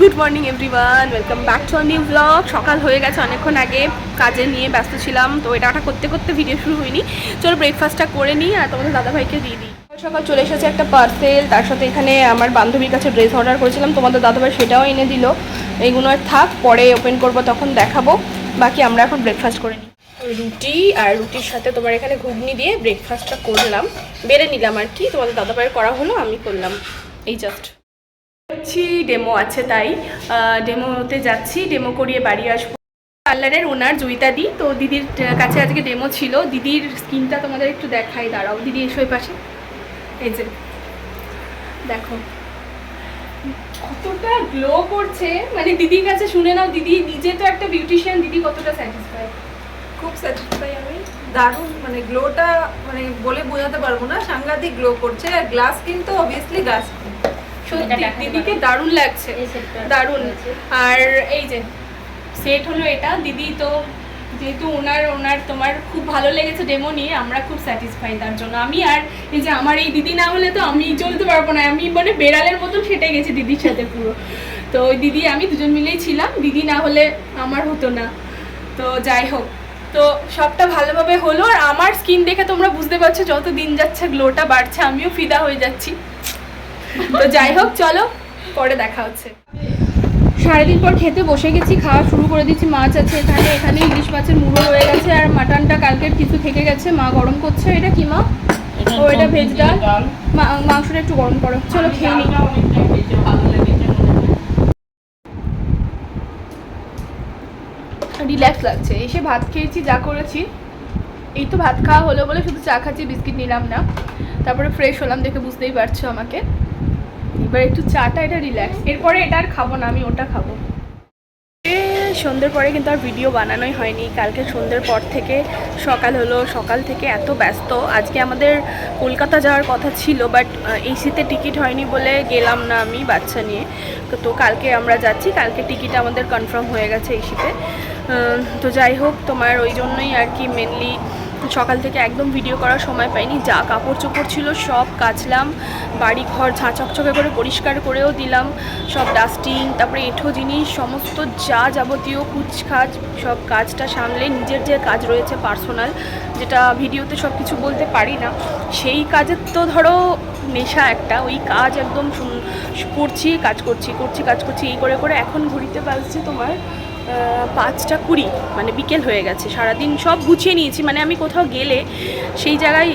Good morning everyone welcome back to new blog সকাল হয়ে গেছে অনেকক্ষণ আগে কাজে নিয়ে ব্যস্ত ছিলাম, তো এটা ওটা করতে করতে ভিডিও শুরু হয়নি। চলো ব্রেকফাস্টটা করে নিই আর তোমাদের দাদাভাইকে দিয়ে দিই। সকাল চলে এসেছে একটা পার্সেল তার সাথে এখানে আমার বান্ধবীর কাছে ড্রেস অর্ডার করেছিলাম। তোমাদের দাদাভাই সেটাও এনে দিল। এইগুলো আর থাক, পরে ওপেন করব, তখন দেখাবো। বাকি আমরা এখন ব্রেকফাস্ট করে নিই। রুটি আর রুটির সাথে তোমার এখানে ঘুগনি দিয়ে ব্রেকফাস্টটা করলাম। বেড়ে নিলাম আর কি। তোমাদের দাদাভাইয়ের করা হলো, আমি করলাম। এই জাস্ট যাচ্ছি ডেমো আছে তাই। ডেমোতে যাচ্ছি ডেমো করিয়ে বাড়ি আসব। পার্লারের ওনার জয়িতা দি, তো দিদির কাছে আজকে ডেমো ছিল। দিদির স্কিনটা তোমাদের একটু দেখাই, দাঁড়াও, দিদি এসো পাশে। এই যে, দেখো। কতটা গ্লো করছে। মানে দিদির কাছে শুনে নাও, দিদি নিজে তো একটা বিউটিশিয়ান দিদি কতটা স্যাটিসফাই খুব স্যাটিসফাই আমি। দারুণ মানে গ্লোটা মানে বলে বোঝাতে পারব না, সাংঘাতিক গ্লো করছে। আর গ্লাস কিন্তু অবভিয়াসলি গ্লাস সত্যি দিদিকে দারুণ লাগছে। দারুণ। আর এই যে সেট হলো এটা। দিদি তো যেহেতু ওনার ওনার তোমার খুব ভালো লেগেছে ডেমো নিয়ে আমরা খুব স্যাটিসফাই তার জন্য। আমি আর এই যে আমার এই দিদি না হলে তো আমি চলতে পারব না। আমি মানে বেড়ালের মতন ফেটে গেছি দিদির সাথে পুরো। তো ওই দিদি আমি দুজন মিলেই ছিলাম। দিদি না হলে আমার হতো না। তো যাই হোক। তো সবটা ভালোভাবে হলো। আর আমার স্কিন দেখে তোমরা বুঝতে পারছ যত দিন যাচ্ছে গ্লোটা বাড়ছে আমিও ফিদা হয়ে যাচ্ছি। তো যাই হোক চলো পরে দেখা হচ্ছে। সারাদিন পর খেতে বসে গেছি খাওয়া শুরু করে দিচ্ছি মাছ আছে এখানে এখানে ইলিশ মাছের মুড়ো রয়ে গেছে আর মাটনটা কালকের কিছু থেকে গেছে মা গরম করছে। এটা কি মা? ও এটা ভেজ ডাল। মাংসটা একটু গরম করো। চলো খেয়ে নিই রিল্যাক্স লাগছে এসে ভাত খেয়েছি যা করেছি। এই তো ভাত খাওয়া হলো বলে শুধু চা খাচ্ছি বিস্কিট নিলাম না। তারপরে ফ্রেশ হলাম দেখে বুঝতেই পারছ আমাকে। এবার একটু চাটা এটা রিল্যাক্স এরপরে এটা আর খাব না, আমি ওটা খাব। সন্ধ্যের পরে কিন্তু আর ভিডিও বানানোই হয়নি। কালকে সন্ধ্যের পর থেকে সকাল হলো। সকাল থেকে এত ব্যস্ত। আজকে আমাদের কলকাতা যাওয়ার কথা ছিল বাট এসিতে টিকিট হয়নি বলে গেলাম না আমি বাচ্চা নিয়ে। তো কালকে আমরা যাচ্ছি। কালকে টিকিট আমাদের কনফার্ম হয়ে গেছে এসিতে তো যাই হোক, তোমার ওই জন্যই আর কি মেনলি সকাল থেকে একদম ভিডিও করার সময় পাইনি। যা কাপড় চোপড় ছিল সব কাচলাম বাড়ি ঘর ঝাঁচকচকে করে পরিষ্কার করেও দিলাম, সব ডাস্টিং তারপরে এঁঠো জিনিস, সমস্ত যা যাবতীয় কুচখাজ সব কাজটা সামলে নিজের যে কাজ রয়েছে পার্সোনাল যেটা ভিডিওতে সব কিছু বলতে পারি না, সেই কাজের তো ধরো নেশা একটা, ওই কাজ একদম করছি, কাজ করছি করছি, কাজ করছি, এই করে করে, এখন ঘুরিতে পারছি তোমার পাঁচটা কুড়ি মানে বিকেল হয়ে গেছে, সারাদিন সব গুছিয়ে নিয়েছি মানে আমি কোথাও গেলে সেই জায়গায়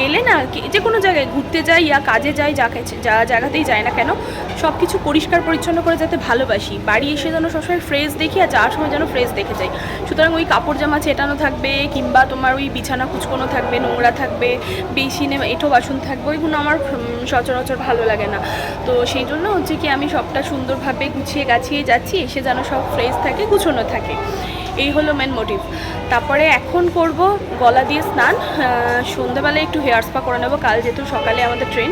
গেলে না যে কোনো জায়গায় ঘুরতে যাই ইয়া কাজে যাই, যা যা জায়গাতেই যাই না কেন সব কিছু পরিষ্কার পরিচ্ছন্ন করে যাতে ভালোবাসি। বাড়ি এসে যেন সবসময় ফ্রেশ দেখি আর যাওয়ার সময় যেন ফ্রেশ দেখে যাই। সুতরাং ওই কাপড় জামা চেটানো থাকবে, কিংবা তোমার ওই বিছানা কুচকোনো থাকবে, নোংরা থাকবে, বেসিনে এঁঠো বাসন থাকবে, ওইগুলো আমার সচরাচর ভালো লাগে না। তো সেই জন্য হচ্ছে কি আমি সবটা সুন্দরভাবে গুছিয়ে গাছিয়ে যাচ্ছি, এসে যেন সব ফ্রেশ থাকে, গুছোনো থাকে। এই হলো মেন মোটিভ তারপরে এখন করব গলা দিয়ে স্নান। সন্ধ্যাবেলায় একটু হেয়ার স্পা করে নেব। কাল যেহেতু সকালে আমাদের ট্রেন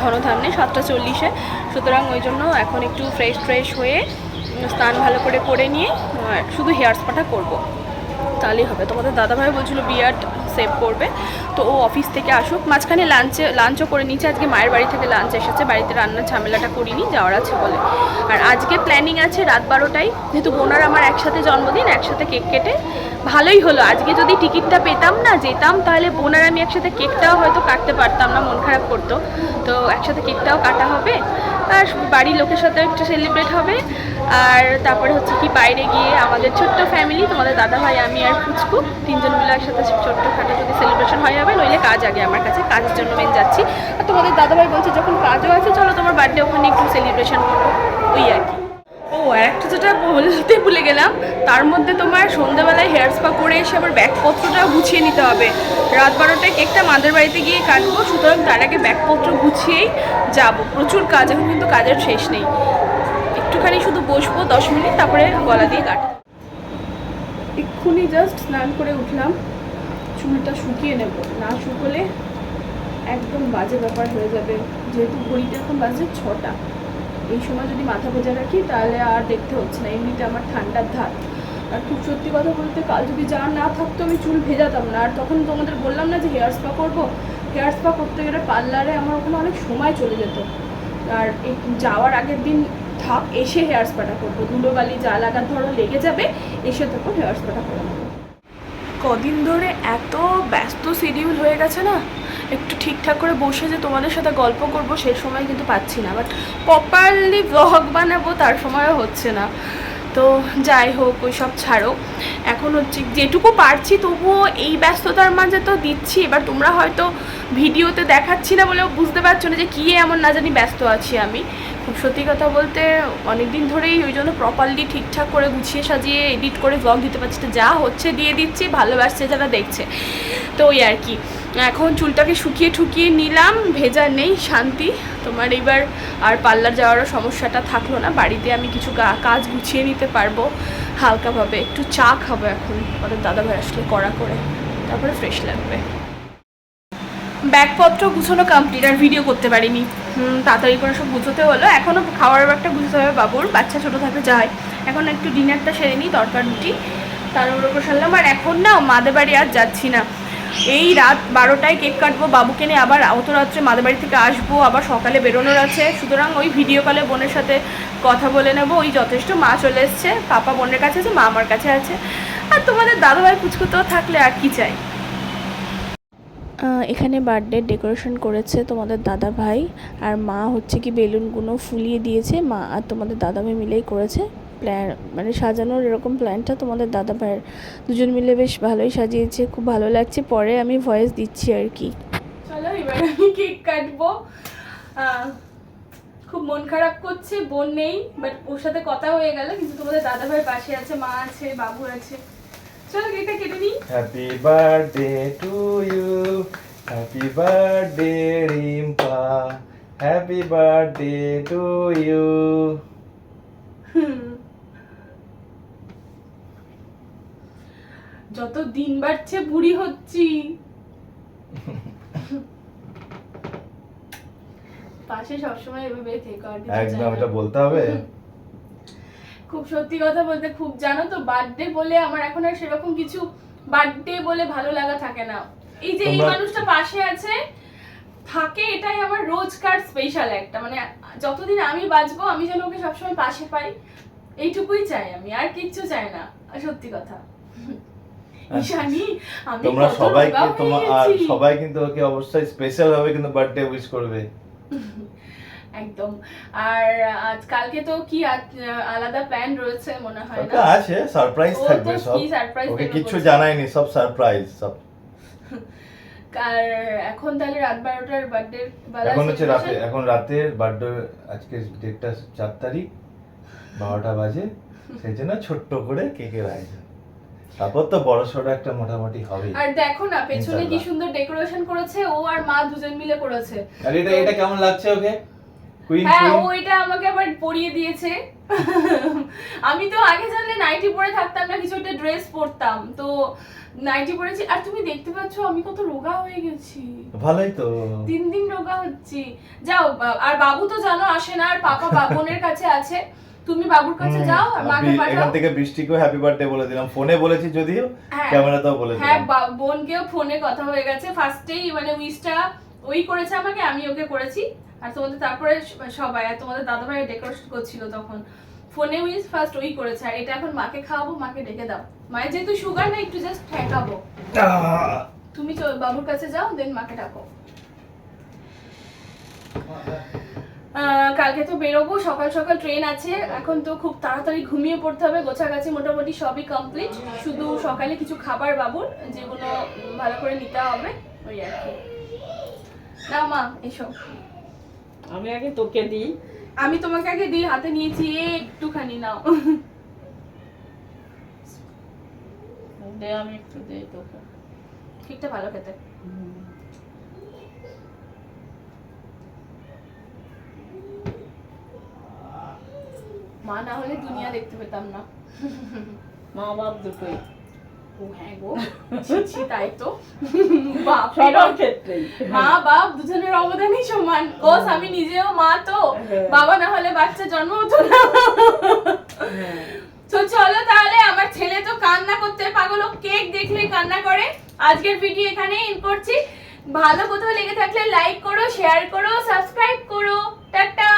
ধনধান্যে সাতটা চল্লিশে। সুতরাং ওই জন্য এখন একটু ফ্রেশ ফ্রেশ হয়ে স্নান ভালো করে করে নিয়ে শুধু হেয়ার স্পাটা করব। তাহলেই হবে। তোমাদের দাদাভাই বলছিল বিয়ার্ড সেভ করবে। তো ও অফিস থেকে আসুক। মাঝখানে লাঞ্চে লাঞ্চও করে নিচ্ছে আজকে মায়ের বাড়ি থেকে লাঞ্চ এসেছে। বাড়িতে রান্নার ঝামেলাটা করিনি, যাওয়ার আছে বলে। আর আজকে প্ল্যানিং আছে রাত বারোটায়। যেহেতু বোনার আমার একসাথে জন্মদিন, একসাথে কেক কেটে ভালোই হলো। আজকে যদি টিকিটটা পেতাম না যেতাম, তাহলে বোনার আমি একসাথে কেকটাও হয়তো কাটতে পারতাম না, মন খারাপ করতো। তো একসাথে কেকটাও কাটা হবে, আর বাড়ির লোকের সাথে একটু সেলিব্রেট হবে। আর তারপরে হচ্ছে কি, বাইরে গিয়ে আমাদের ছোট্ট ফ্যামিলি তোমাদের দাদা ভাই, আমি আর ফুচকু, তিনজন মিলে একসাথে ছোট্টখাটো যদি সেলিব্রেশন হয়ে যাবে নইলে কাজ আগে আমার কাছে, কাজের জন্য মেন যাচ্ছি। আর তোমাদের দাদা ভাই বলছে, যখন কাজও আছে, চলো তোমার বার্থডে ওখানে একটু সেলিব্রেশন করব। ওই আর কি। ও একটা যেটা বলতে ভুলে গেলাম, তার মধ্যে তোমার সন্ধ্যাবেলায় হেয়ার স্পা করে এসে আবার ব্যাগপত্রটাও গুছিয়ে নিতে হবে। রাত বারোটায় কেকটা মাদের বাড়িতে গিয়ে কাটবো, সুতরাং তার আগে ব্যাগপত্র গুছিয়েই যাব। প্রচুর কাজ, এখন কিন্তু কাজের শেষ নেই। একটুখানি শুধু বসবো, দশ মিনিট, তারপরে গলা দিয়ে কাট এক্ষুনি জাস্ট স্নান করে উঠলাম, চুলটা শুকিয়ে নেব। না শুকোলে একদম বাজে ব্যাপার হয়ে যাবে, যেহেতু ঘড়িটা এখন বাজে ছটা। এই সময় যদি মাথা ভেজা রাখি, তাহলে আর দেখতে হচ্ছে না। এমনিতে আমার ঠান্ডার ধার। আর খুব সত্যি কথা বলতে, কাল যদি যা না থাকতো, আমি চুল ভেজাতাম না। আর তখন তোমাদের বললাম না যে হেয়ার স্পা করব? হেয়ার স্পা করতে গেলে পার্লারে আমার ওখানে অনেক সময় চলে যেত। আর যাওয়ার আগের দিন থাক, এসে হেয়ার স্পাটা করব। ধুলোবালি, যা লাগার ধরো, লেগে যাবে, এসে তখন হেয়ার স্পাটা করে নেব। কদিন ধরে এত ব্যস্ত শিডিউল হয়ে গেছে না? একটু ঠিকঠাক করে বসে যে তোমাদের সাথে গল্প করব সেই সময় কিন্তু পাচ্ছি না। বাট প্রপারলি ব্লগ বানাবো, তার সময়ও হচ্ছে না। তো যাই হোক, ওই সব ছাড়ো। এখন হচ্ছে যেটুকু পারছি, তবুও এই ব্যস্ততার মাঝে তো দিচ্ছি। এবার তোমরা হয়তো ভিডিওতে দেখাচ্ছি না বলেও বুঝতে পারছ না যে কী এমন না জানি ব্যস্ত আছি আমি। খুব সত্যি কথা বলতে অনেক দিন ধরেই ওই জন্য প্রপারলি ঠিকঠাক করে গুছিয়ে সাজিয়ে এডিট করে ব্লগ দিতে পারছি। তো যা হচ্ছে, দিয়ে দিচ্ছি, ভালোবাসছে যারা দেখছে। তো ওই আর কি। এখন চুলটাকে শুকিয়ে ঠুকিয়ে নিলাম, ভেজা নেই, শান্তি। তোমার এবার আর পার্লার যাওয়ারও সমস্যাটা থাকল না, বাড়িতে আমি কিছু কাজ গুছিয়ে নিতে পারব। হালকাভাবে একটু চা খাব এখন ওদের দাদা ভাই আসলে কড়া করে, তারপরে ফ্রেশ লাগবে। ব্যাগপত্র গুছানো কমপ্লিট আর ভিডিও করতে পারিনি। তাড়াতাড়ি করে সব গুছোতে হলো। এখনও খাওয়ার ব্যাগটা গুছোতে হবে বাবুর, বাচ্চা ছোটো থাকতে যায়। এখন একটু ডিনারটা সেরে নিই, তরকার রুটি তার উপর সারলাম। আর এখন না, মাদের বাড়ি আর যাচ্ছি না। এই রাত বারোটায় কেক কাটবো, বাবুকে নিয়ে আবার অত রাত্রে মাদের বাড়ি থেকে আসব, আবার সকালে বেরোনোর আছে। সুতরাং ওই ভিডিও কলে বোনের সাথে কথা বলে নেব। ওই যথেষ্ট মা চলে এসছে, পাপা বোনের কাছে আছে, মা আমার কাছে আছে। আর তোমাদের দাদাভাই পুচকুতেও থাকলে আর কি চাই? এখানে বার্থডে ডেকোরেশন করেছে তোমাদের দাদা ভাই আর মা হচ্ছে কি বেলুনগুলো ফুলিয়ে দিয়েছে, মা আর তোমাদের দাদা ভাই মিলেই করেছে। প্ল্যান মানে সাজানোর এরকম প্ল্যানটা তোমাদের দাদা ভাইয়ের দুজন মিলে বেশ ভালোই সাজিয়েছে খুব ভালো লাগছে। পরে আমি ভয়েস দিচ্ছি আর কি। চলো এবার আমি কেক কাটবো। খুব মন খারাপ করছে বোন নেই বাট ওর সাথে কথা হয়ে গেল কিন্তু তোমাদের দাদা ভাই পাশে আছে মা আছে বাবু আছে। চলো কেকটা কেটে নিই। Happy birthday to you happy birthday Rimpa happy birthday to you hmm. যত দিন বাড়ছে বুড়ি হচ্ছি। পাশে সবসময় এভাবে থেকো আর একদম এটা বলতে হবে। খুব সত্যি কথা বলতে খুব জানো তো বার্থডে বলে আমার এখন আর সেরকম কিছু বার্থডে বলে ভালো লাগা থাকে না। এই যে এই মানুষটা পাশে আছে থাকে এটাই আমার রোজকার স্পেশাল একটা। মানে যতদিন আমি বাঁচবো আমি যেন ওকে সবসময় পাশে পাই এইটুকুই চাই আমি আর কিচ্ছু চাই না সত্যি কথা। তোমরা কত সবাইকে তোমার আর সবাই কিন্তু ওকে অবশ্যই স্পেশাল ভাবে কিন্তু বার্থডে উইশ করবে। একদম। আর আজ কালকে তো কি আলাদা প্ল্যান রয়েছে মনে হয় না? আছে সারপ্রাইজ থাকবে সব। ওকে বলছে। জানায়নি সব সারপ্রাইজ সব। আর এখন তাহলে রাত বারোটার বার্থডে এখন হচ্ছে রাতে এখন রাতের বার্থডে আজকে ডেটটা চার তারিখ বারোটা বাজে সেই জন্য ছোট্ট করে কেকের আয়োজন তারপর তো একটা মোটামুটি হবে আর দেখো না পেছনে কি সুন্দর ডেকোরেশন করেছে ও আর মা দুজন মিলে করেছে। আর এটা এটা কেমন লাগছে ওকে? হ্যাঁ ও এটা আমাকে আবার পরিয়ে দিয়েছে। আমি তো আগে জানলে নাইটি পরে থাকতাম না কিছু একটা ড্রেস পরতাম। তো নাইটি পরেছি। আর তুমি দেখতে পাচ্ছ আমি কত রোগা হয়ে গেছি। ভালোই তো। তিন দিন রোগা হচ্ছি। যাও আর বাবু তো জানো আসে না আর পাপা বা- বোনের কাছে আছে। তুমি বাবুর কাছে যাও আর মাকে পাঠাও। এখান থেকে বৃষ্টিকেও হ্যাপি বার্থডে বলে দিলাম। ফোনে বলেছি যদিও হ্যাঁ। ক্যামেরাতেও বলে হ্যাঁ দিলাম বোনকেও ফোনে কথা হয়ে গেছে। ফার্স্টেই মানে উইশটা ওই করেছে আমাকে আমি ওকে করেছি। আর তোমাদের তারপরে সবাই আর তোমাদের দাদাভাই ডেকোরেশন করছিল তখন। ফোনে উইশ ফার্স্ট ওই করেছে। আর এটা এখন মাকে খাওয়াবো মাকে ডেকে দাও। মায়ের যেহেতু সুগার না একটু জাস্ট ঠেকাবো। তুমি চ- বাবুর কাছে যাও দেন মাকে ডাকো। আহ, কালকে তো বেরোবো সকাল সকাল ট্রেন আছে। এখন তো খুব তাড়াতাড়ি ঘুমিয়ে পড়তে হবে। গোছাগাছি মোটামুটি সবই কমপ্লিট শুধু সকালে কিছু খাবার বাবুর যেগুলো ভালো করে নিতে হবে ওই আর কি। নাও মা এসো। আমি আগে তোকে দিই। আমি তোমাকে আগে দিয়ে হাতে নিয়েছি একটুখানি নাও। দে আমি একটু দিই তোকে। ঠিকটা ভালো খেতে। মা না হলে দুনিয়া দেখতে পেতাম না। মা বাপ দুটোই। ও হ্যাঁ গো ছি, তাই তো। বাপ সবার। ক্ষেত্রেই। মা বাপ দুজনের অবদানই সমান। কোস আমি নিজেও মা তো। হ্যাঁ। বাবা না হলে বাচ্চা জন্ম হতো না। তো চলো তাহলে আমার ছেলে তো কান্না করতে পাগল। কেক দেখলে কান্না করে। আজকের ভিডিও এখানে এন্ড করছি। ভালো কোথাও লেগে থাকলে লাইক করো শেয়ার করো সাবস্ক্রাইব করো। টাটা!